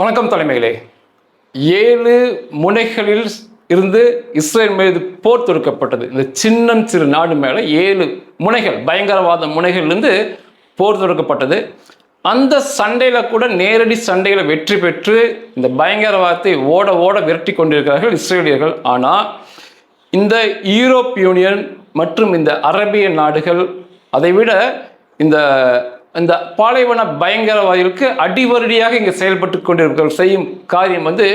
வணக்கம் தலைமைகளே. ஏழு முனைகளில் இருந்து இஸ்ரேல் மீது போர் தொடுக்கப்பட்டது. இந்த சின்னம் சிறு நாடு மேலே ஏழு முனைகள் பயங்கரவாத முனைகளிலிருந்து போர் தொடுக்கப்பட்டது. அந்த சண்டையில் கூட நேரடி சண்டையில் வெற்றி பெற்று இந்த பயங்கரவாதத்தை ஓட ஓட விரட்டி கொண்டிருக்கிறார்கள் இஸ்ரேலியர்கள். ஆனால் இந்த யூரோப் யூனியன் மற்றும் இந்த அரபிய நாடுகள் அதை விட இந்த இந்த பாலைவன பயங்கரவாதிகளுக்கு அடிவருடியாக இங்கே செயல்பட்டு கொண்டிருக்கிறவர்கள் செய்யும் காரியம் வந்து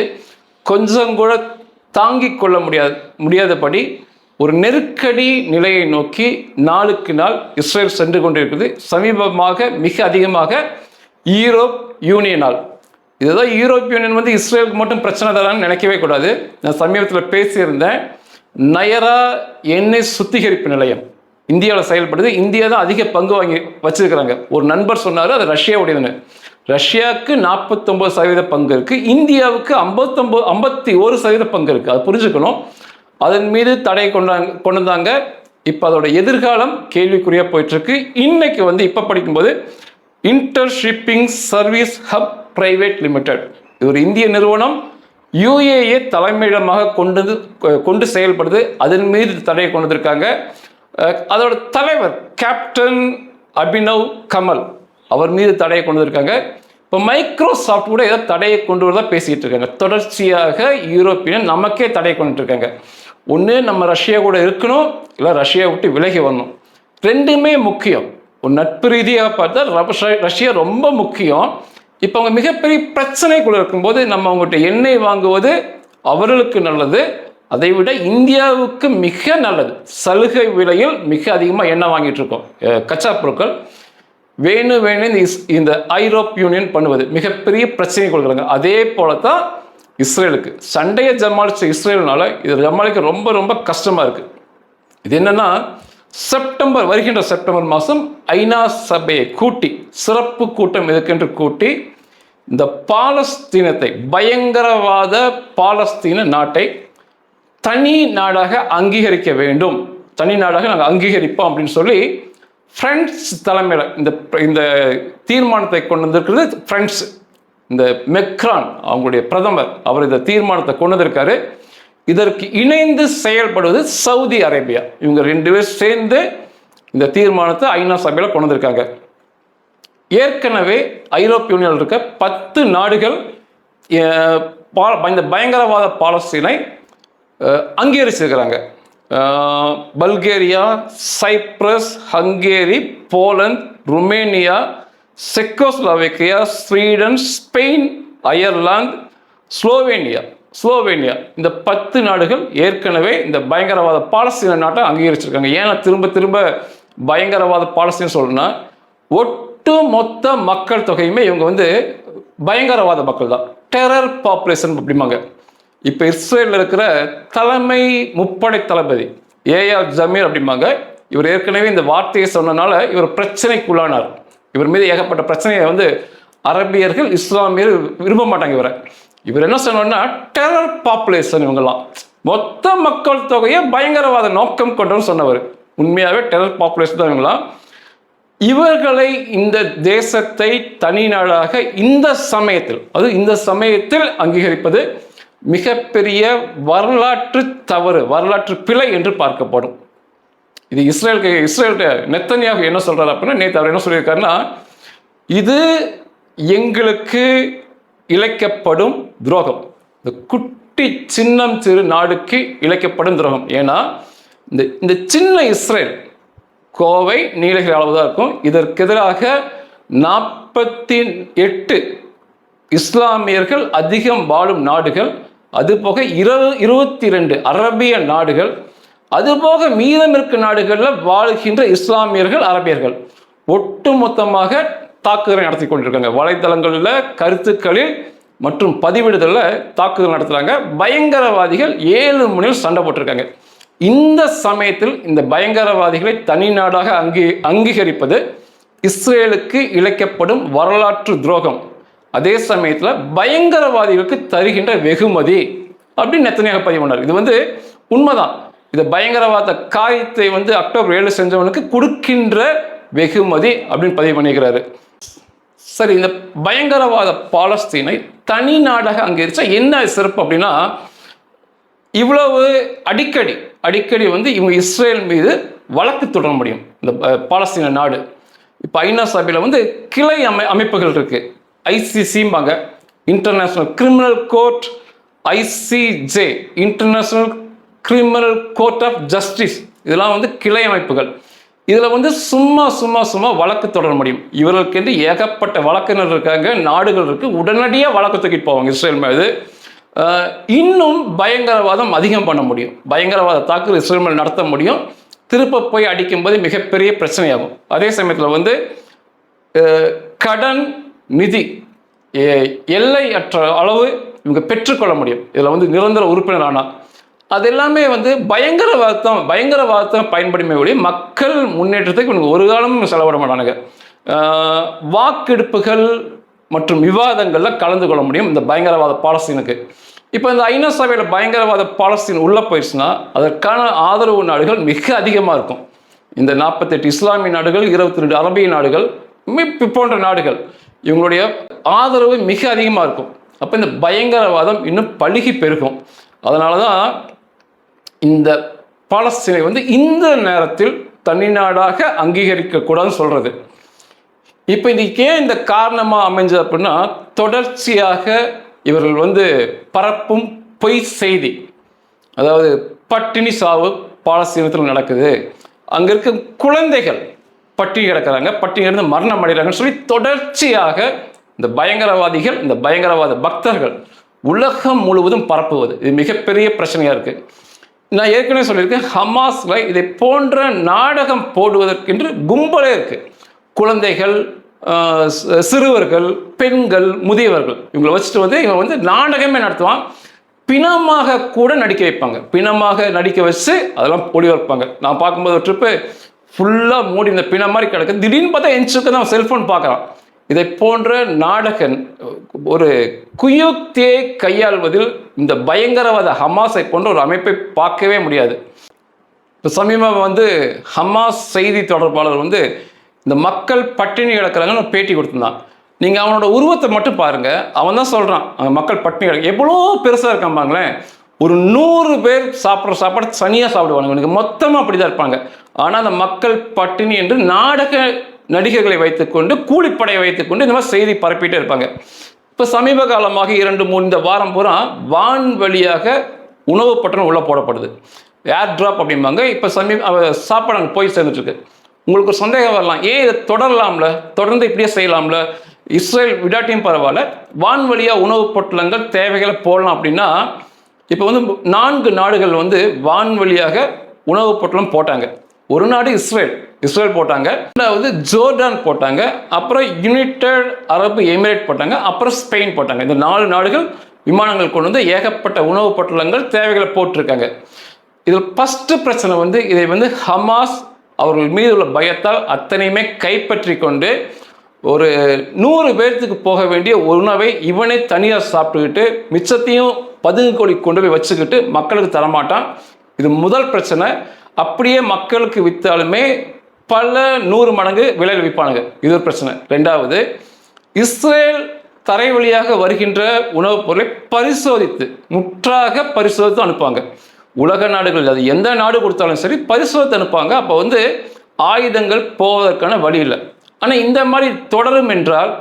கொஞ்சம் கூட தாங்கிக் கொள்ள முடியாது முடியாதபடி ஒரு நெருக்கடி நிலையை நோக்கி நாளுக்கு நாள் இஸ்ரேல் சென்று கொண்டிருக்கிறது சமீபமாக மிக அதிகமாக யூரோப் யூனியனால். இதுதான் யூரோப் யூனியன் வந்து இஸ்ரேலுக்கு மட்டும் பிரச்சனை தரான்னு நினைக்கவே கூடாது. நான் சமீபத்தில் பேசியிருந்தேன். நயரா எண்ணெய் சுத்திகரிப்பு நிலையம். இந்தியாவில் செயல்படுது. இந்தியா தான் அதிக பங்கு வாங்கி வச்சிருக்கிறாங்க. ஒரு நண்பர் சொன்னார் அது ரஷ்யாவுடையதுன்னு. ரஷ்யாவுக்கு நாற்பத்தொம்பது சதவீத பங்கு இருக்கு. இந்தியாவுக்கு ஐம்பத்தொம்பது ஐம்பத்தி ஒரு சதவீத பங்கு இருக்கு. அது புரிஞ்சுக்கணும். அதன் மீது தடை கொண்டாங்க கொண்டு வந்தாங்க இப்போ அதோட எதிர்காலம் கேள்விக்குறியாக போயிட்டு இருக்கு இன்னைக்கு வந்து இப்போ படிக்கும்போது inter shipping service hub private limited இது ஒரு இந்திய நிறுவனம். யுஏஏ தலைமையிடமாக கொண்டு வந்து- கொண்டு செயல்படுது. அதன் மீது தடையை கொண்டு வந்திருக்காங்க. அதோட தலைவர் கேப்டன் அபினவ் கமல் அவர் மீது தடையை கொண்டு வந்திருக்காங்க. இப்போ மைக்ரோசாஃப்ட் கூட ஏதோ தடையை கொண்டு வரதா பேசிகிட்டு இருக்காங்க. தொடர்ச்சியாக யூரோப்பியன் நமக்கே தடையை கொண்டு இருக்காங்க. ஒன்று நம்ம ரஷ்யா கூட இருக்கணும் இல்லை ரஷ்யா விட்டு விலகி வரணும். ரெண்டுமே முக்கியம். ஒரு நட்பு ரீதியாக பார்த்தா ரஷ்யா- ரஷ்யா ரொம்ப முக்கியம். இப்போ அவங்க மிகப்பெரிய பிரச்சனைக்குள்ளே இருக்கும்போது நம்ம அவங்ககிட்ட எண்ணெய் வாங்குவது அவர்களுக்கு நல்லது. அதை விட இந்தியாவுக்கு மிக நல்லது. சலுகை விலையில் மிக அதிகமாக எண்ணெய் வாங்கிட்டு இருக்கோம். கச்சா பொருட்கள். வேணும் வேணும் இந்த ஐரோப் யூனியன் பண்ணுவது. மிகப்பெரிய பிரச்சனை கொள்கிறாங்க அதே போல தான் இஸ்ரேலுக்கு. சண்டையை ஜமாளிச்ச இஸ்ரேல்னால இது ஜமாளிக்க ரொம்ப ரொம்ப கஷ்டமாக இருக்கு. இது என்னன்னா செப்டம்பர் வருகின்ற செப்டம்பர் மாதம் ஐநா சபையை கூட்டி சிறப்பு கூட்டம் இதுக்கென்று கூட்டி இந்த பாலஸ்தீனத்தை பயங்கரவாத பாலஸ்தீன நாட்டை தனி நாடாக அங்கீகரிக்க வேண்டும். தனி நாடாக நாங்கள் அங்கீகரிப்போம் அப்படின்னு சொல்லி ஃப்ரெண்ட்ஸ் தலைமையில் இந்த இந்த தீர்மானத்தை கொண்டு வந்திருக்கிறது ஃப்ரெண்ட்ஸ் இந்த மெக்ரான் அவங்களுடைய பிரதமர் அவர் இந்த தீர்மானத்தை கொண்டு வந்திருக்காரு. இதற்கு இணைந்து செயல்படுவது சவுதி அரேபியா. இவங்க ரெண்டு பேர் சேர்ந்து இந்த தீர்மானத்தை ஐநா சபையில் கொண்டு வந்திருக்காங்க. ஏற்கனவே ஐரோப்பிய யூனியனில் இருக்க பத்து நாடுகள் பா- இந்த பயங்கரவாத பாலஸ்தீனை அங்கீகரிச்சிருக்கிறாங்க Bulgaria Cyprus Hungary Poland Romania Czechoslovakia Sweden Spain Ireland Slovenia. Slovenia. இந்த பத்து நாடுகள் ஏற்கனவே இந்த பயங்கரவாத பாலஸ்தீன நாட்டை அங்கீகரிச்சிருக்காங்க. ஏன்னா திரும்ப திரும்ப பயங்கரவாத பாலஸ்தீன் சொல்லணும்னா ஒட்டு மொத்த மக்கள் தொகையுமே இவங்க வந்து பயங்கரவாத மக்கள் தான் டெரர் பாப்புலேஷன் அப்படிம்பாங்க. இப்போ இஸ்ரேலில் இருக்கிற தலைமை முப்படை தளபதி ஏஆர் ஜமீர் அப்படிம்பாங்க. இவர் ஏற்கனவே இந்த வார்த்தையை சொன்னனால இவர் பிரச்சனைக்குள்ளானார். இவர் மீது ஏகப்பட்ட பிரச்சனையை வந்து அரபியர்கள் இஸ்லாமியர் விரும்ப மாட்டாங்க இவரை. இவர் என்ன சொன்னார்னா டெரர் பாப்புலேஷன் இவங்கெல்லாம். மொத்த மக்கள் தொகையை பயங்கரவாத நோக்கம் கொண்டவர் சொன்னவர். உண்மையாகவே டெரர் பாப்புலேஷன் தான் இவங்களாம் இவர்களை இந்த தேசத்தை தனி நாடாக இந்த சமயத்தில் அது இந்த சமயத்தில் அங்கீகரிப்பது மிகப்பெரிய வரலாற்று தவறு வரலாற்று பிழை என்று பார்க்கப்படும். இது இஸ்ரேலுக்கு இஸ்ரேல் நெத்தனியாக என்ன சொல்றாரு அப்படின்னா நேற்று அவர் என்ன சொல்லியிருக்காருன்னா இது எங்களுக்கு இழைக்கப்படும் துரோகம். இந்த குட்டி சின்னம் சிறு நாடுக்கு இழைக்கப்படும் துரோகம். ஏன்னா இந்த இந்த சின்ன இஸ்ரேல் கோவை நீலகிரி அளவு தான் இருக்கும். இதற்கு எதிராக நாற்பத்தி எட்டு இஸ்லாமியர்கள் அதிகம் வாழும் நாடுகள் அதுபோக இரு இருபத்தி ரெண்டு அரபிய நாடுகள் அதுபோக மீதம் இருக்க நாடுகளில் வாழுகின்ற இஸ்லாமியர்கள் அரபியர்கள். ஒட்டுமொத்தமாக தாக்குதலை நடத்தி கொண்டிருக்காங்க. வலைத்தளங்களில் கருத்துக்களில் மற்றும் பதிவிடுதலில் தாக்குதல் நடத்துகிறாங்க பயங்கரவாதிகள் ஏழு மணியில் சண்டை போட்டிருக்காங்க. இந்த சமயத்தில் இந்த பயங்கரவாதிகளை தனி நாடாக அங்கீ அங்கீகரிப்பது இஸ்ரேலுக்கு இழைக்கப்படும் வரலாற்று துரோகம். அதே சமயத்தில் பயங்கரவாதிகளுக்கு தருகின்ற வெகுமதி அப்படின்னு நெத்தனையாக பதிவு பண்ணார் இது வந்து உண்மைதான். இந்த பயங்கரவாத காரியத்தை வந்து அக்டோபர் ஏழு செஞ்சவனுக்கு கொடுக்கின்ற வெகுமதி அப்படின்னு பதிவு பண்ணிக்கிறாரு. சரி இந்த பயங்கரவாத பாலஸ்தீனை தனி நாடாக அங்கீகரிச்சா என்ன சிறப்பு அப்படின்னா இவ்வளவு அடிக்கடி அடிக்கடி வந்து இவங்க இஸ்ரேல் மீது வழக்கு தொடர முடியும். இந்த பாலஸ்தீன நாடு. இப்போ ஐநா சபையில் வந்து கிளை அமை அமைப்புகள் இருக்குது ஐசிசிம்பாங்க. International criminal court ICJ international criminal court of justice இதெல்லாம் வந்து கிளை அமைப்புகள். இதில் வந்து சும்மா சும்மா சும்மா வழக்கு தொடர முடியும். இவர்களுக்கென்று ஏகப்பட்ட வழக்கினர் இருக்காங்க நாடுகள் இருக்கு. உடனடியாக வழக்கு தூக்கிட்டு போவாங்க இஸ்ரேல் மீது இன்னும் பயங்கரவாதம் அதிகம் பண்ண முடியும். பயங்கரவாத தாக்குதல் இஸ்ரேல் மேல் நடத்த முடியும். திருப்ப போய் அடிக்கும்போது மிகப்பெரிய பிரச்சனையாகும். அதே சமயத்தில் வந்து கடன் நிதி எல்லையற்ற அளவு இவங்க பெற்றுக்கொள்ள முடியும். இதில் வந்து நிரந்தர உறுப்பினர் ஆனால் அது எல்லாமே வந்து பயங்கரவாதம் பயங்கரவாதத்தை பயன்படுமே ஒழி மக்கள் முன்னேற்றத்துக்கு இவங்க ஒரு காலமும் செலவிட மாட்டானுங்க. வாக்கெடுப்புகள் மற்றும் விவாதங்களில் கலந்து கொள்ள முடியும் இந்த பயங்கரவாத பாலஸ்தீனுக்கு. இப்போ இந்த ஐநா சபையில் பயங்கரவாத பாலஸ்தீன் உள்ளே போயிடுச்சுன்னா அதற்கான ஆதரவு நாடுகள் மிக அதிகமாக இருக்கும். இந்த நாற்பத்தெட்டு இஸ்லாமிய நாடுகள் இருபத்தி ரெண்டு அரபிய நாடுகள் போன்ற நாடுகள். இவங்களுடைய ஆதரவு மிக அதிகமாக இருக்கும். அப்போ இந்த பயங்கரவாதம் இன்னும் பழுகி பெருகும். அதனால தான் இந்த பாலஸ்தீனை வந்து இந்த நேரத்தில் தனிநாடாக அங்கீகரிக்கக்கூடாதுன்னு சொல்கிறது இப்போ இதுக்கு ஏன் இந்த காரணமாக அமைஞ்சது அப்படின்னா தொடர்ச்சியாக இவர்கள் வந்து பரப்பும் பொய் செய்தி. அதாவது பட்டினி சாவு பாலஸ்தீனத்தில் நடக்குது. அங்கே இருக்க குழந்தைகள் பட்டி கிடக்குறாங்க. பட்டினி கிடந்து மரணம் அடைகிறாங்கன்னு சொல்லி தொடர்ச்சியாக இந்த பயங்கரவாதிகள் இந்த பயங்கரவாத பக்தர்கள் உலகம் முழுவதும் பரப்புவது. இது மிகப்பெரிய பிரச்சனையாக இருக்குது நான் ஏற்கனவே சொல்லியிருக்கேன் ஹமாஸ்ல இதை போன்ற நாடகம் போடுவதற்கென்று கும்பலே இருக்கு. குழந்தைகள் சிறுவர்கள் பெண்கள் முதியவர்கள் இவங்களை வச்சுட்டு வந்து இவங்க வந்து நாடகமே நடத்துவான். பிணமாக கூட நடிக்க வைப்பாங்க. பிணமாக நடிக்க வச்சு அதெல்லாம் ஒளிபரப்பாங்க. நான் பார்க்கும்போது ஒரு ட்ரிப்பு ஃபுல்லாக மூடி இந்த பிணம் மாதிரி கிடக்கு. திடீர்னு பார்த்தா எஞ்சுக்கு தான் செல்ஃபோன் பார்க்குறான் இதை போன்ற நாடகன் ஒரு குயுக்தியை கையாள்வதில் இந்த பயங்கரவாத ஹமாஸை போன்ற ஒரு அமைப்பை பார்க்கவே முடியாது. இப்போ சமீபம் வந்து ஹமாஸ் செய்தி தொடர்பாளர் வந்து இந்த மக்கள் பட்டினி கிடக்கிறாங்கன்னு பேட்டி கொடுத்துருந்தான். நீங்கள் அவனோட உருவத்தை மட்டும் பாருங்கள் அவன் தான் சொல்கிறான் மக்கள் பட்டினி கிடக்கு. எவ்வளோ பெருசாக இருக்கான் பாங்களேன் ஒரு நூறு பேர் சாப்பிட்ற சாப்பாடு சனியாக சாப்பிடுவாங்க எனக்கு மொத்தமாக அப்படி தான் இருப்பாங்க. ஆனால் அந்த மக்கள் பட்டினி என்று நாடக நடிகர்களை வைத்துக்கொண்டு கூலிப்படையை வைத்துக்கொண்டு இந்த மாதிரி செய்தி பரப்பிட்டே இருப்பாங்க. இப்போ சமீப காலமாக இரண்டு மூணு இந்த வாரம் பூரா வான் வழியாக உணவு பட்டணம் உள்ளே போடப்படுது. ஏர் ட்ராப் அப்படிம்பாங்க. இப்போ சமீப சாப்பாடு அங்கே போய் சேர்ந்துட்டுருக்கு. உங்களுக்கு ஒரு சந்தேகம் வரலாம். ஏன் இதை தொடரலாம்ல? தொடர்ந்து இப்படியே செய்யலாம்ல? இஸ்ரேல் விடாட்டியும் பரவாயில்ல. வான் வழியாக உணவு பொட்டலங்கள் தேவைகளை போடலாம் அப்படின்னா இப்போ வந்து நான்கு நாடுகள் வந்து வான்வழியாக உணவுப் பொட்டலம் போட்டாங்க. ஒரு நாடு இஸ்ரேல் இஸ்ரேல் போட்டாங்க. ரெண்டாவது ஜோர்டான் போட்டாங்க. அப்புறம் யுனைடெட் அரபு எமிரேட் போட்டாங்க. அப்புறம் ஸ்பெயின் போட்டாங்க. இந்த நாலு நாடுகள் விமானங்கள் கொண்டு வந்து ஏகப்பட்ட உணவுப் பொட்டலங்கள் தேவைகளை போட்டிருக்காங்க. இதில் ஃபஸ்ட்டு பிரச்சனை வந்து இதை வந்து ஹமாஸ் அவர்கள் மீது உள்ள பயத்தால் அத்தனையுமே கைப்பற்றி கொண்டு ஒரு நூறு பேர்த்துக்கு போக வேண்டிய உணவை இவனே தனியாக சாப்பிட்டுக்கிட்டு மிச்சத்தையும் பதுங்கு கோழி கொண்டு போய் வச்சுக்கிட்டு மக்களுக்கு தரமாட்டான். இது முதல் பிரச்சனை. அப்படியே மக்களுக்கு விற்றாலுமே பல நூறு மடங்கு விலையில் விற்பானுங்க. இது ஒரு பிரச்சனை. ரெண்டாவது இஸ்ரேல் தரை வழியாக வருகின்ற உணவுப் பொருளை பரிசோதித்து முற்றாக பரிசோதித்து அனுப்புவாங்க. உலக நாடுகள் அது எந்த நாடு கொடுத்தாலும் சரி பரிசோதித்து அனுப்பாங்க அப்போ வந்து ஆயுதங்கள் போவதற்கான வழி இல்லை. ஆனால் இந்த மாதிரி தொடரும் என்றால்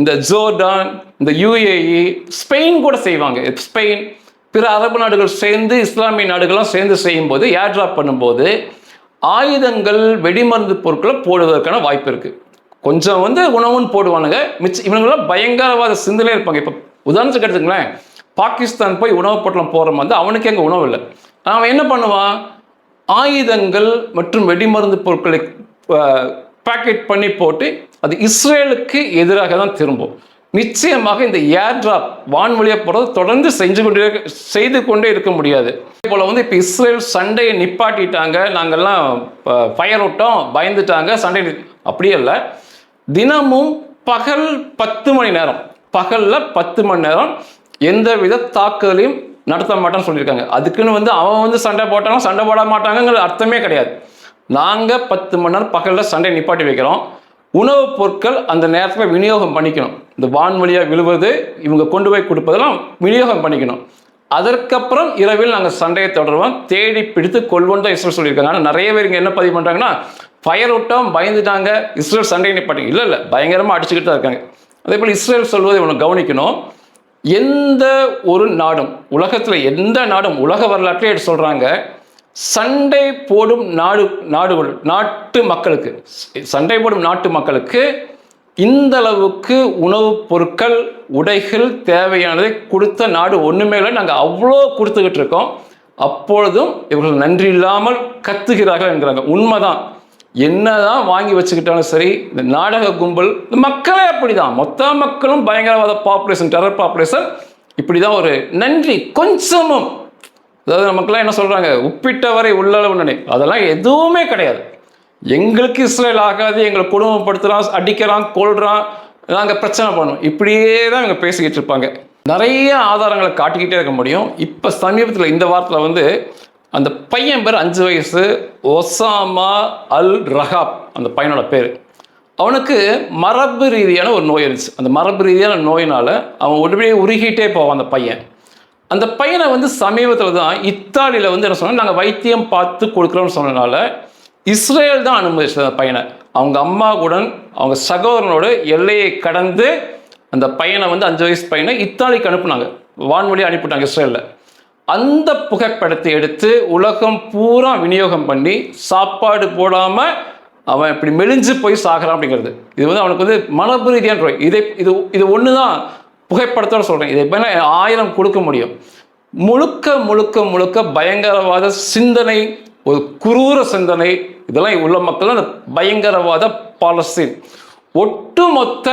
இந்த ஜோர்டான் இந்த யுஏஇ ஸ்பெயின் கூட செய்வாங்க. ஸ்பெயின் பிற அரபு நாடுகள் சேர்ந்து இஸ்லாமிய நாடுகள்லாம் சேர்ந்து செய்யும்போது ஏர் ட்ராப் பண்ணும்போது ஆயுதங்கள் வெடிமருந்து பொருட்களை போடுவதற்கான வாய்ப்பு இருக்குது கொஞ்சம் வந்து உணவுன்னு போடுவானுங்க. மிச்சம் இவங்களாம் பயங்கரவாத சிந்தனையே இருப்பாங்க. இப்போ உதாரணத்துக்கு எடுத்துங்களேன் பாகிஸ்தான் போய் உணவு பொட்டலம் போகிற வந்து அவனுக்கு எங்கே உணவு இல்லை. அவன் என்ன பண்ணுவான்? ஆயுதங்கள் மற்றும் வெடிமருந்து பொருட்களை பேக்கெட் பண்ணி போட்டு அது இஸ்ரேலுக்கு எதிராக தான் திரும்பும். நிச்சயமாக இந்த ஏர் டிராப் வான்வழியாக போகிறது தொடர்ந்து செஞ்சு கொண்டே செய்து கொண்டே இருக்க முடியாது. அதே போல் வந்து இப்போ இஸ்ரேல் சண்டையை நிப்பாட்டிட்டாங்க. நாங்கள்லாம் ஃபயர் விட்டோம் பயந்துட்டாங்க சண்டை அப்படியே இல்லை தினமும் பகல் பத்து மணி நேரம் பகலில் பத்து மணி நேரம் எந்த வித தாக்குதலையும் நடத்த மாட்டேன்னு சொல்லியிருக்காங்க. அதுக்குன்னு வந்து அவன் வந்து சண்டை போட்டாலும் சண்டை போட மாட்டாங்கங்கிற அர்த்தமே கிடையாது. நாங்கள் பத்து மணி நேரம் பகலில் சண்டை நிப்பாட்டி வைக்கிறோம். உணவுப் பொருட்கள் அந்த நேரத்தில் விநியோகம் பண்ணிக்கணும். இந்த வான்வழியாக விழுவது இவங்க கொண்டு போய் கொடுப்பதெல்லாம் விநியோகம் பண்ணிக்கணும். அதற்கப்புறம் இரவில் நாங்கள் சண்டையை தொடருவோம். தேடி பிடித்து கொள்வோம் தான் இஸ்ரேல் சொல்லியிருக்காங்க. ஆனால் நிறைய பேர் இங்கே என்ன பதிவு பண்ணுறாங்கன்னா ஃபயர் விட்டோம் பயந்துட்டாங்க. இஸ்ரேல் சண்டை நிப்பாட்டிங்க. இல்லை இல்லை. பயங்கரமாக அடிச்சுக்கிட்டு தான் இருக்காங்க. அதே போல் இஸ்ரேல் சொல்வதை இவனை கவனிக்கணும். எந்த ஒரு நாடும் உலகத்தில் எந்த நாடும் உலக வரலாற்றிலே எடுத்து சொல்கிறாங்க சண்டை போடும் நாடு நாடுகள் நாட்டு மக்களுக்கு. சண்டை போடும் நாட்டு மக்களுக்கு இந்த அளவுக்கு உணவுப் பொருட்கள் உடைகள் தேவையானதை கொடுத்த நாடு ஒன்றுமே இல்லை. நாங்கள் அவ்வளோ கொடுத்துக்கிட்டு இருக்கோம். அப்பொழுதும் இவர்கள் நன்றி இல்லாமல் கத்துகிறார்கள் என்கிறாங்க. உண்மைதான். என்னதான் வாங்கி வச்சுக்கிட்டாலும் சரி இந்த நாடக கும்பல் இந்த மக்களே அப்படிதான். மொத்த மக்களும் பயங்கரவாத பாப்புலேஷன் டெரர் பாப்புலேஷன் இப்படி தான் ஒரு நன்றி கொஞ்சமும் அதாவது நமக்குலாம் என்ன சொல்கிறாங்க உப்பிட்டவரை உள்ளளவு நினை. அதெல்லாம் எதுவுமே கிடையாது. எங்களுக்கு இஸ்ரேல் ஆகாது எங்களை குடும்பப்படுத்துகிறான் அடிக்கிறான் கொள்கிறான் நாங்கள் பிரச்சனை பண்ணோம். இப்படியே தான் இவங்க பேசிக்கிட்டு இருப்பாங்க. நிறைய ஆதாரங்களை காட்டிக்கிட்டே இருக்க முடியும். இப்போ சமீபத்தில் இந்த வாரத்தில் வந்து அந்த பையன் பேர் அஞ்சு வயசு ஒசாமா அல் ரஹாப் அந்த பையனோட பேர். அவனுக்கு மரபு ரீதியான ஒரு நோய் இருந்துச்சு. அந்த மரபு ரீதியான நோயினால் அவன் உடனே உருகிட்டே போவான் அந்த பையன். அந்த பையனை வந்து சமீபத்தில் தான் இத்தாலியில் வந்து என்ன சொன்னால் நாங்கள் வைத்தியம் பார்த்து கொடுக்குறோம்னு சொன்னனால இஸ்ரேல் தான் அனுமதிச்சது அந்த பையனை. அவங்க அம்மாவுடன் அவங்க சகோதரனோட எல்லையை கடந்து அந்த பையனை வந்து அஞ்சு வயசு பையனை இத்தாலிக்கு அனுப்புனாங்க. வான்வழி அனுப்பிட்டாங்க இஸ்ரேலில். அந்த புகைப்படத்தை எடுத்து உலகம் பூரா விநியோகம் பண்ணி சாப்பாடு போடாமல் அவன் இப்படி மெலிஞ்சு போய் சாகிறான் அப்படிங்கிறது. இது வந்து அவனுக்கு வந்து மனபுரீதியான நோய். இதை இது இது ஒன்று தான் புகைப்படத்தோட சொல்கிறேன் இதை மேலே ஆயிரம் கொடுக்க முடியும். முழுக்க முழுக்க முழுக்க பயங்கரவாத சிந்தனை ஒரு குரூர சிந்தனை இதெல்லாம் உள்ள மக்கள் அந்த பயங்கரவாத பாலஸ்தீன் ஒட்டுமொத்த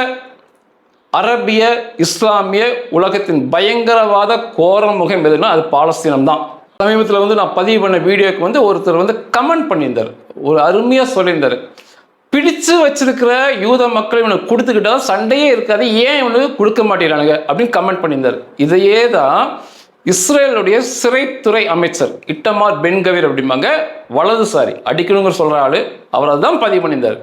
அரபிய இஸ்லாமிய உலகத்தின் பயங்கரவாத கோரமுகம் எதுனா அது பாலஸ்தீனம் தான். சமீபத்தில் வந்து நான் பதிவு பண்ண வீடியோக்கு வந்து ஒருத்தர் வந்து கமெண்ட் பண்ணியிருந்தார். ஒரு அருமையாக சொல்லியிருந்தார். பிடிச்சு வச்சிருக்கிற யூத மக்கள் இவனுக்கு கொடுத்துக்கிட்டா சண்டையே இருக்காது. ஏன் இவனுக்கு கொடுக்க மாட்டேங்கிறானுங்க? அப்படின்னு கமெண்ட் பண்ணியிருந்தார். இதையே தான் இஸ்ரேலுடைய சிறைத்துறை அமைச்சர் இட்டமார் பென்கவீர் அப்படிம்பாங்க. வலதுசாரி அடிக்கணுங்கிற சொல்கிற ஆள். அவரை தான் பதிவு பண்ணியிருந்தார்.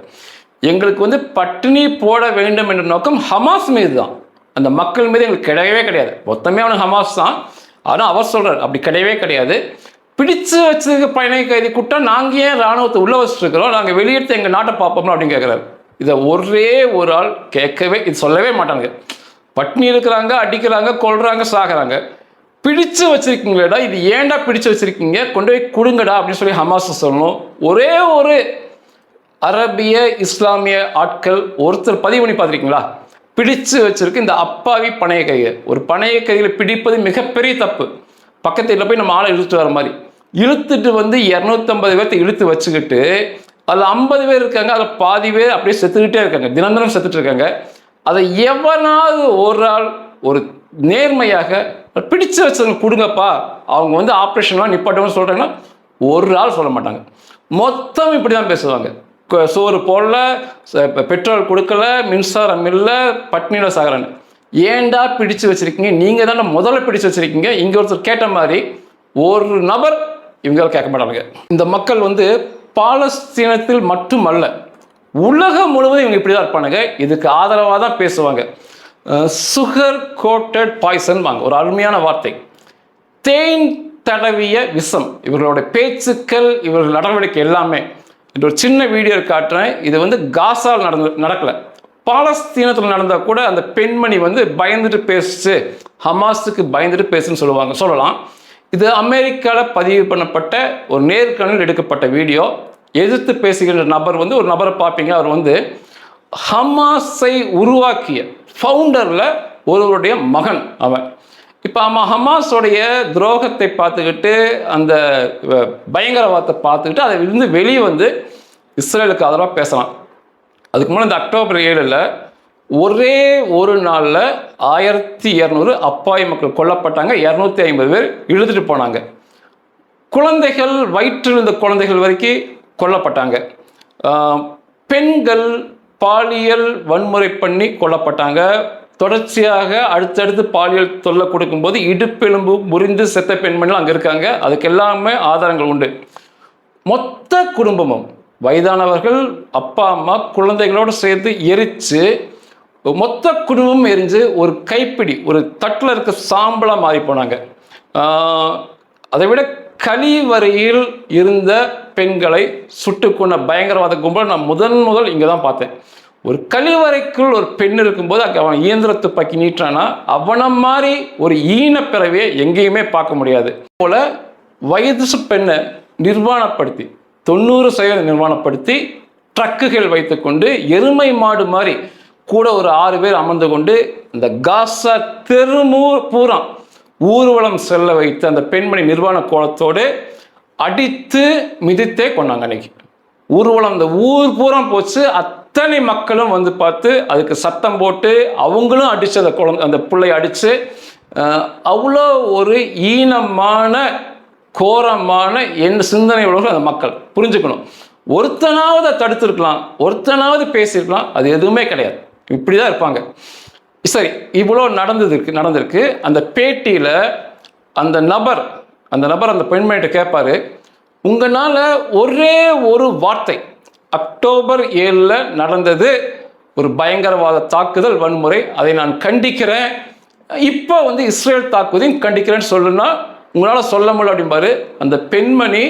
எங்களுக்கு வந்து பட்டினி போட வேண்டும் என்ற நோக்கம் ஹமாஸ் மீது தான். அந்த மக்கள் மீது எங்களுக்கு கிடையவே கிடையாது. மொத்தமே அவனுக்கு ஹமாஸ் தான். ஆனால் அவர் சொல்கிறார் அப்படி கிடையவே கிடையாது. பிடிச்சு வச்சதுக்கு பயணி கைதி கூட்டம் நாங்கள் ஏன் ராணுவத்தை உள்ள வச்சுருக்கிறோம்? நாங்கள் வெளியெடுத்து எங்கள் நாட்டை பார்ப்போம் அப்படின்னு கேட்குறாரு இதை ஒரே ஒரு ஆள் கேட்கவே இது சொல்லவே மாட்டாங்க பட்னி இருக்கிறாங்க அடிக்கிறாங்க கொள்றாங்க சாகிறாங்க. பிடிச்சு வச்சிருக்கீங்களேடா இது ஏன்டா பிடிச்சு வச்சிருக்கீங்க? கொண்டு போய் கொடுங்கடா அப்படின்னு சொல்லி ஹமாஸ் சொல்லணும். ஒரே ஒரு அரபிய இஸ்லாமிய ஆட்கள் ஒருத்தர் பதிவு பண்ணி பார்த்துருக்கீங்களா? பிடிச்சு வச்சிருக்கு இந்த அப்பாவி பணைய கையை ஒரு பணைய கையில் பிடிப்பது மிகப்பெரிய தப்பு. பக்கத்து வீட்டில் போய் நம்ம ஆளை இழுத்துட்டு வர மாதிரி. இழுத்துட்டு வந்து இரநூத்தம்பது பேர்த்த இழுத்து வச்சுக்கிட்டு அதில் ஐம்பது பேர் இருக்காங்க அதில் பாதி பேர் அப்படியே செத்துக்கிட்டே இருக்காங்க. தினம் தினம் செத்துட்டு இருக்காங்க. அதை எவனாவது ஒரு ஆள் ஒரு நேர்மையாக பிடிச்சு வச்சவங்க கொடுங்கப்பா. அவங்க வந்து ஆப்ரேஷன்லாம் நிப்பாட்டணும்னு சொல்கிறாங்கன்னா ஒரு ஆள் சொல்ல மாட்டாங்க. மொத்தம் இப்படி தான் பேசுவாங்க சோறு போடல பெட்ரோல் கொடுக்கல மின்சாரம் இல்லை பட்னியில் சாகுறாங்க. ஏன்டா பிடிச்சு வச்சிருக்கீங்க? நீங்கள் தானே முதல்ல பிடிச்சு வச்சிருக்கீங்க. இங்கே ஒருத்தர் கேட்ட மாதிரி ஒரு நபர் இவங்க கேட்க மாட்டாங்க இந்த மக்கள் வந்து பாலஸ்தீனத்தில் மட்டுமல்ல உலகம் முழுவதும் இவங்க இப்படி தான் இருப்பானுங்க. இதுக்கு ஆதரவாக தான் பேசுவாங்க. சுகர் கோட்டட் பாய்சன் வாங்க ஒரு அருமையான வார்த்தை. தேன் தடவிய விஷம் இவர்களோட பேச்சுக்கள் இவர்கள் நடவடிக்கை எல்லாமே. இந்த ஒரு சின்ன வீடியோ காட்டுறேன். இது வந்து காசால் நடந்து நடக்கலை. பாலஸ்தீனத்தில் நடந்தால் கூட அந்த பெண்மணி வந்து பயந்துட்டு பேசுச்சு. ஹமாஸுக்கு பயந்துட்டு பேசுன்னு சொல்லுவாங்க. சொல்லலாம். இது அமெரிக்காவில் பதிவு பண்ணப்பட்ட ஒரு நேர்காணல் எடுக்கப்பட்ட வீடியோ. எதிர்த்து பேசுகின்ற நபர் வந்து ஒரு நபரை பார்ப்பீங்க. அவர் வந்து ஹமாஸை உருவாக்கிய ஃபவுண்டரில் ஒருவருடைய மகன் அவன். இப்போ ஆமாம் ஹமாஸோடைய துரோகத்தை பார்த்துக்கிட்டு அந்த பயங்கரவாதத்தை பார்த்துக்கிட்டு அதை இருந்து வெளியே வந்து இஸ்ரேலுக்கு ஆதரவாக பேசலாம். அதுக்கு முன்னாடி இந்த அக்டோபர் ஏழில் ஒரே ஒரு நாளில் ஆயிரத்தி இரநூறு அப்பாவி மக்கள் கொல்லப்பட்டாங்க. இரநூத்தி ஐம்பது பேர் இழுத்துட்டு போனாங்க. குழந்தைகள் வயிற்றில் இருந்த குழந்தைகள் வரைக்கும் கொல்லப்பட்டாங்க. பெண்கள் பாலியல் வன்முறை பண்ணி கொல்லப்பட்டாங்க. தொடர்ச்சியாக அடுத்தடுத்து பாலியல் தொல்லை கொடுக்கும்போது இடுப்பெலும்பு முறிந்து செத்த பெண்மணிகள் அங்கே இருக்காங்க. அதுக்கு எல்லாமே ஆதாரங்கள் உண்டு. மொத்த குடும்பமும் வயதானவர்கள் அப்பா அம்மா குழந்தைகளோடு சேர்ந்து எரித்து மொத்த குடும்பம் எரிஞ்சு ஒரு கைப்பிடி ஒரு தட்டில் இருக்க சாம்பலாக மாறி போனாங்க. அதை விட கழிவறையில் இருந்த பெண்களை சுட்டு கொண்ட பயங்கரவாத கும்பல் நான் முதன் முதல் இங்கே தான் பார்த்தேன். ஒரு கழிவறைக்குள் ஒரு பெண் இருக்கும்போது அங்கே அவன் இயந்திர துப்பாக்கி நீட்டானா அவனை மாதிரி ஒரு ஈனப்பிறவையை எங்கேயுமே பார்க்க முடியாது. போல வயது பெண்ணை நிர்வாணப்படுத்தி தொண்ணூறு சதவீதம் நிர்வாணப்படுத்தி ட்ரக்குகள் வைத்துக்கொண்டு எருமை மாடு மாதிரி கூட ஒரு ஆறு பேர் அமர்ந்து கொண்டு இந்த காசா தெருமூர் பூரா ஊர்வலம் செல்ல வைத்து அந்த பெண்மணி நிர்வாண கோலத்தோடு அடித்து மிதித்தே கொண்டாங்க அன்னைக்கு. ஊர்வலம் அந்த ஊர் பூரா போச்சு. அத்தனை மக்களும் வந்து பார்த்து அதுக்கு சத்தம் போட்டு அவங்களும் அடித்து அந்த குழந்தை அந்த பிள்ளைய அடித்து அவ்வளோ ஒரு ஈனமான கோரமான என் சிந்தனை உள்ளவர்கள் அந்த மக்கள். புரிஞ்சுக்கணும். ஒருத்தனாவது தடுத்துருக்கலாம் தடுத்திருக்கலாம் ஒருத்தனாவது பேசியிருக்கலாம் அது எதுவுமே கிடையாது. இப்படி தான் இருப்பாங்க. சரி இவ்வளோ நடந்ததுக்கு நடந்திருக்கு. அந்த பேட்டியில் அந்த நபர் அந்த நபர் அந்த பெண்மணிகிட்ட கேட்பாரு உங்களால் ஒரே ஒரு வார்த்தை அக்டோபர் ஏழில் நடந்தது ஒரு பயங்கரவாத தாக்குதல் வன்முறை அதை நான் கண்டிக்கிறேன். இப்போ வந்து இஸ்ரேல் தாக்குவதையும் கண்டிக்கிறேன்னு சொல்லுன்னா உங்களால் சொல்ல முடியல அப்படிம்பாரு. அந்த பெண்மணி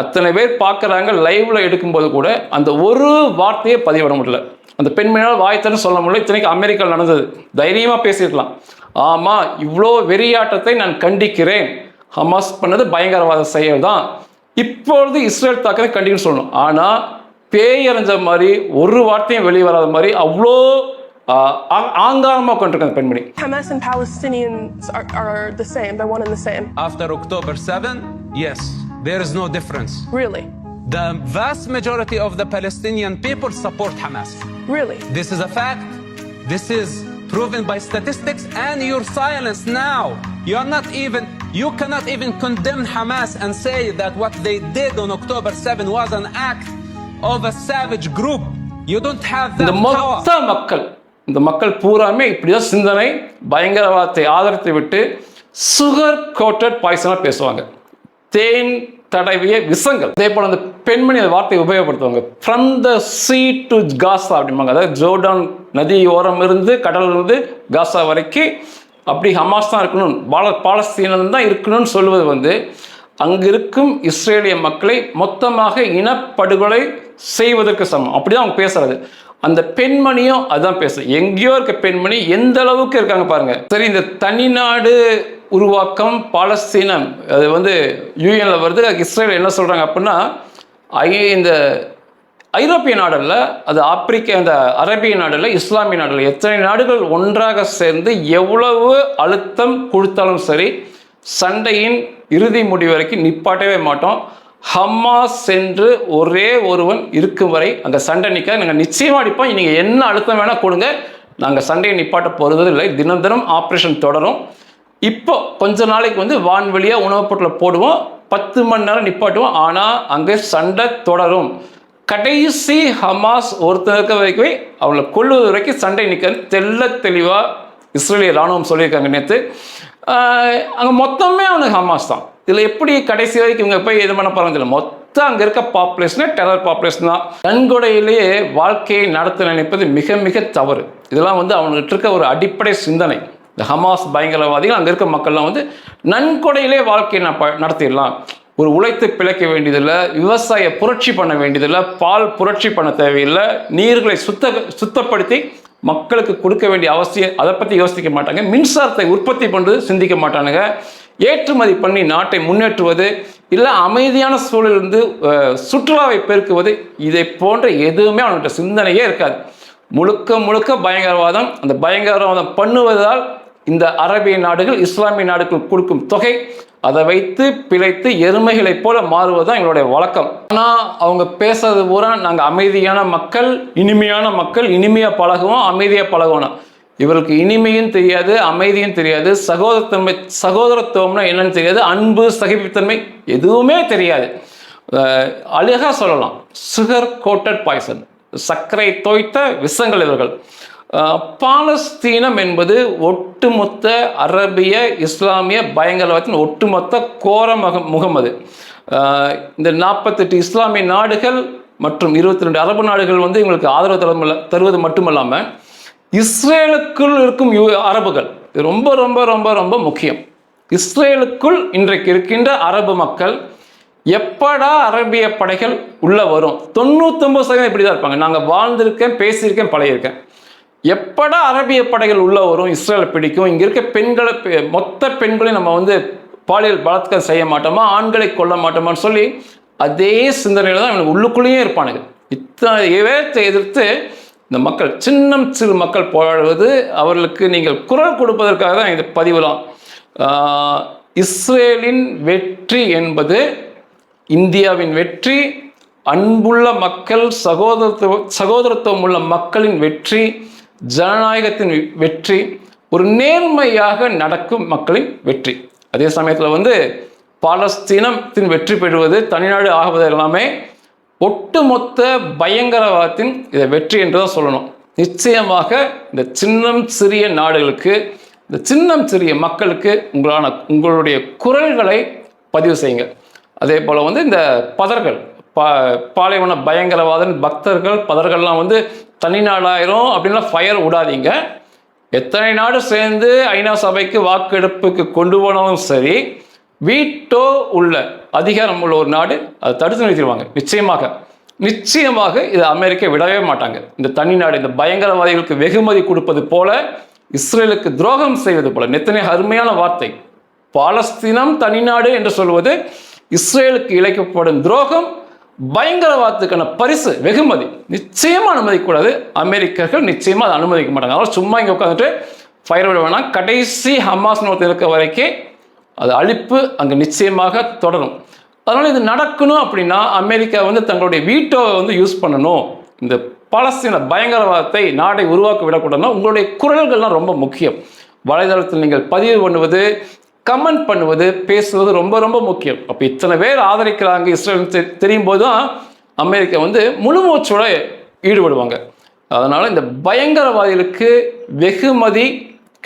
அத்தனை பேர் பார்க்குறாங்க லைவ்ல எடுக்கும்போது கூட அந்த ஒரு வார்த்தையை பதிவிட முடியல. அந்த பெண்மணியால் வாய்த்தன்னு சொல்ல முடியல. இத்தனைக்கு அமெரிக்காவில் நடந்தது. தைரியமாக பேசியிருக்கலாம். ஆமாம் இவ்வளோ வெறியாட்டத்தை நான் கண்டிக்கிறேன். ஹமாஸ் பண்ணது பயங்கரவாத செயல் தான் இப்பொழுது இஸ்ரேல் தாக்கத்தை கண்டிக்கணும்னு சொல்லணும். ஆனால் பேயறிஞ்ச மாதிரி ஒரு வார்த்தையும் வெளியே வராத மாதிரி அவ்வளோ ஆங்காரமாக கொண்டிருக்க அந்த பெண்மணி Hamas and Palestinians are, are the same. They're one and the same. After October 7, yes, there is no difference. Really? The vast majority of the Palestinian people support Hamas. Really? This is a fact. This is proven by statistics and your silence now. You are not even, you cannot even condemn Hamas and say that what they did on October 7 was an act of a savage group. You don't have that இந்த power. மொத்த மக்கள் இந்த மக்கள் பூராமே இப்படிதான் சிந்தனை பயங்கரவாதத்தை ஆதரித்து விட்டு சுகர் கோட்டட் பாய்சனாக பேசுவாங்க. தேன் தடவிய விஷங்கள். அதே போல் அந்த பெண்மணி அந்த வார்த்தையை உபயோகப்படுத்துவாங்க. ஃப்ரம் த சீ டு காசா அப்படிம்பாங்க. அதாவது ஜோர்டான் நதி ஓரம் இருந்து கடல் இருந்து காசா வரைக்கும் அப்படி ஹமாஸ் தான் இருக்கணும். பால பாலஸ்தீனம் தான் இருக்கணும்னு சொல்வது வந்து அங்கு இருக்கும் இஸ்ரேலிய மக்களை மொத்தமாக இனப்படுகொலை செய்வதற்கு சமம். அப்படிதான் அவங்க பேசுறது. அந்த பெண்மணியும் அதான் பேசும் எங்கேயோ இருக்க பெண்மணி எந்த அளவுக்கு இருக்காங்க பாருங்க. சரி இந்த தனிநாடு உருவாக்கம் பாலஸ்தீனம் அது வந்து யூஎன்ல வருது. அதுக்கு இஸ்ரேல் என்ன சொல்றாங்க அப்படின்னா ஐ- இந்த ஐரோப்பிய நாடுகளில் அது ஆப்பிரிக்க அந்த அரேபிய நாடுகளில் இஸ்லாமிய நாடுகளில் எத்தனை நாடுகள் ஒன்றாக சேர்ந்து எவ்வளவு அழுத்தம் கொடுத்தாலும் சரி சண்டையின் இறுதி முடிவு வரைக்கும் நிப்பாட்டவே மாட்டோம். ஹமாஸ் சென்று ஒரே ஒருவன் இருக்கும் வரை அந்த சண்டை நிற்க நாங்கள் நிச்சயமாக அடிப்போம். நீங்கள் என்ன அழுத்தம் வேணால் கொடுங்க. நாங்கள் சண்டையை நிப்பாட்ட போகிறது இல்லை தினம் தினம் ஆப்ரேஷன் தொடரும். இப்போ கொஞ்ச நாளைக்கு வந்து வான்வெளியாக உணவுப் பொருளை போடுவோம். பத்து மணி நேரம் நிப்பாட்டுவோம். ஆனால் அங்கே சண்டை தொடரும். கடைசி ஹமாஸ் ஒருத்தர் வரைக்கும் அவங்களை கொள்ளுவது வரைக்கும் சண்டை நிற்க தெள்ள தெளிவாக இஸ்ரேலிய ராணுவம் சொல்லியிருக்காங்க நேற்று அங்கே மொத்தமே அவனுக்கு ஹமாஸ் தான். இதில் எப்படி கடைசி வரைக்கும் இவங்க போய் எது பண்ண போகிறாங்க தெரியல. மொத்தம் அங்கே இருக்க பாப்புலேஷனே டெரர் பாப்புலேஷன் தான். நன்கொடையிலேயே வாழ்க்கையை நடத்த நினைப்பது மிக மிக தவறு. இதெல்லாம் வந்து அவங்ககிட்ட இருக்க ஒரு அடிப்படை சிந்தனை. இந்த ஹமாஸ் பயங்கரவாதிகள் அங்கே இருக்க மக்கள்லாம் வந்து நன்கொடையிலே வாழ்க்கையை நான் ப- நடத்திடலாம். ஒரு உழைத்து பிழைக்க வேண்டியதில்லை விவசாய புரட்சி பண்ண வேண்டியதில்லை பால் புரட்சி பண்ண தேவையில்லை நீர்களை சுத்த சுத்தப்படுத்தி மக்களுக்கு கொடுக்க வேண்டிய அவசியம் அதை பற்றி யோசிக்க மாட்டாங்க. மின்சாரத்தை உற்பத்தி பண்ணுறது சிந்திக்க மாட்டானுங்க. ஏற்றுமதி பண்ணி நாட்டை முன்னேற்றுவது இல்லை அமைதியான சூழலிருந்து சுற்றுலாவை பெருக்குவது இதை போன்ற எதுவுமே அவன்கிட்ட சிந்தனையே இருக்காது. முழுக்க முழுக்க பயங்கரவாதம் அந்த பயங்கரவாதம் பண்ணுவதால் இந்த அரபிய நாடுகள் இஸ்லாமிய நாடுகள் கொடுக்கும் தொகை அதை வைத்து பிழைத்து எருமைகளைப் போல மாறுவதுதான் எங்களுடைய வழக்கம். ஆனால் அவங்க பேசுறது பூரா நாங்கள் அமைதியான மக்கள் இனிமையான மக்கள் இனிமையாக பழகுவோம் அமைதியாக பழகுவோம். இவருக்கு இனிமையும் தெரியாது அமைதியும் தெரியாது. சகோதரத்தன்மை சகோதரத்துவம்னா என்னன்னு தெரியாது. அன்பு சகிப்புத்தன்மை எதுவுமே தெரியாது. அழகாக சொல்லலாம். சுகர் கோட்டட் பாய்சன் சர்க்கரை தோய்த்த விஷங்கள் இவர்கள். பாலஸ்தீனம் என்பது ஒட்டுமொத்த அரபிய இஸ்லாமிய பயங்கரவாதத்தின் ஒட்டுமொத்த கோர முக முகம் இந்த நாற்பத்தெட்டு இஸ்லாமிய நாடுகள் மற்றும் இருபத்தி ரெண்டு அரபு நாடுகள் வந்து இவங்களுக்கு ஆதரவு தருமல்ல தருவது மட்டுமல்லாமல் இஸ்ரேலுக்குள் இருக்கும் யூ அரபுகள். இது ரொம்ப ரொம்ப ரொம்ப ரொம்ப முக்கியம். இஸ்ரேலுக்குள் இன்றைக்கு இருக்கின்ற அரபு மக்கள் எப்படா அரபிய படைகள் உள்ளே வரும்? தொண்ணூத்தொம்பது சதவீதம் இப்படி தான் இருப்பாங்க. நாங்கள் வாழ்ந்திருக்கேன் பேசியிருக்கேன் பழையிருக்கேன் எப்படா அரபிய படைகள் உள்ளே வரும்? இஸ்ரேலை பிடிக்கும். இங்கே இருக்க பெண்களை பெ- மொத்த பெண்களையும் நம்ம வந்து பாலியல் பலாத்காரம் செய்ய மாட்டோமா? ஆண்களை கொல்ல மாட்டோமான்னு சொல்லி அதே சிந்தனையில் தான் இவனுக்கு உள்ளுக்குள்ளேயே இருப்பானுங்க. இத்தனை எதிர்த்து இந்த மக்கள் சின்னம் சிறு மக்கள் போராடுவது அவர்களுக்கு நீங்கள் குரல் கொடுப்பதற்காக தான் இந்த பதிவுலாம் இஸ்ரேலின் வெற்றி என்பது இந்தியாவின் வெற்றி அன்புள்ள மக்கள் சகோதரத்துவ சகோதரத்துவம் உள்ள மக்களின் வெற்றி ஜனநாயகத்தின் வெற்றி ஒரு நேர்மையாக நடக்கும் மக்களின் வெற்றி. அதே சமயத்தில் வந்து பாலஸ்தீனத்தின் வெற்றி பெறுவது தனிநாடு ஆகுவது எல்லாமே ஒட்டுமொத்த பயங்கரவாதத்தின் இதை வெற்றி என்று தான் சொல்லணும். நிச்சயமாக இந்த சின்னம் சிறிய நாடுகளுக்கு இந்த சின்னம் சிறிய மக்களுக்கு உங்களான உங்களுடைய குரல்களை பதிவு செய்யுங்க அதே போல் வந்து இந்த பதர்கள் பா பாலைவன பயங்கரவாதன் பக்தர்கள் பதர்கள்லாம் வந்து தனி நாடாயிரும் அப்படின்லாம் ஃபயர் விடாதீங்க. எத்தனை நாடு சேர்ந்து ஐநா சபைக்கு வாக்கெடுப்புக்கு கொண்டு போனாலும் சரி வீட்டோ உள்ள அதிகாரம் உள்ள ஒரு நாடு அதை தடுத்து நிறுத்திடுவாங்க. நிச்சயமாக. நிச்சயமாக இதை அமெரிக்கா விடவே மாட்டாங்க. இந்த தனி நாடு இந்த பயங்கரவாதிகளுக்கு வெகுமதி கொடுப்பது போல இஸ்ரேலுக்கு துரோகம் செய்வது போல. நெத்தனே அருமையான வார்த்தை. பாலஸ்தீனம் தனிநாடு என்று சொல்வது இஸ்ரேலுக்கு இழைக்கப்படும் துரோகம் பயங்கரவாதத்துக்கான பரிசு வெகுமதி. நிச்சயமா அனுமதிக்கக்கூடாது. அமெரிக்கர்கள் நிச்சயமா அதை அனுமதிக்க மாட்டாங்க. அதாவது சும்மா இங்கே உட்காந்துட்டு ஃபயர் விட வேணாம். கடைசி ஹமாஸ் நோக்கத்தில் இருக்க வரைக்கும் அது அழிப்பு அங்கே நிச்சயமாக தொடரும். அதனால் இது நடக்கணும் அப்படின்னா அமெரிக்கா வந்து தங்களுடைய வீட்டோவை வந்து யூஸ் பண்ணணும். இந்த பலஸ்தீன பயங்கரவாதத்தை நாடை உருவாக்க விடக்கூடாதுன்னா உங்களுடைய குரல்கள்லாம் ரொம்ப முக்கியம். வலைதளத்தில் நீங்கள் பதிவு பண்ணுவது கமெண்ட் பண்ணுவது பேசுவது ரொம்ப ரொம்ப முக்கியம். அப்போ இத்தனை பேர் ஆதரிக்கிறாங்க இஸ்ரேல் தெரியும் போது தான் அமெரிக்கா வந்து முழுமூச்சோட ஈடுபடுவாங்க. அதனால் இந்த பயங்கரவாதிகளுக்கு வெகுமதி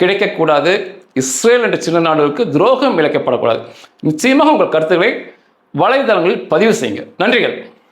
கிடைக்கக்கூடாது. இஸ்ரேல் என்ற சின்ன நாடுகளுக்கு துரோகம் இழைக்கப்படக்கூடாது. நிச்சயமாக உங்கள் கருத்துக்களை வலைதளங்களில் பதிவு செய்யுங்க. நன்றிகள்.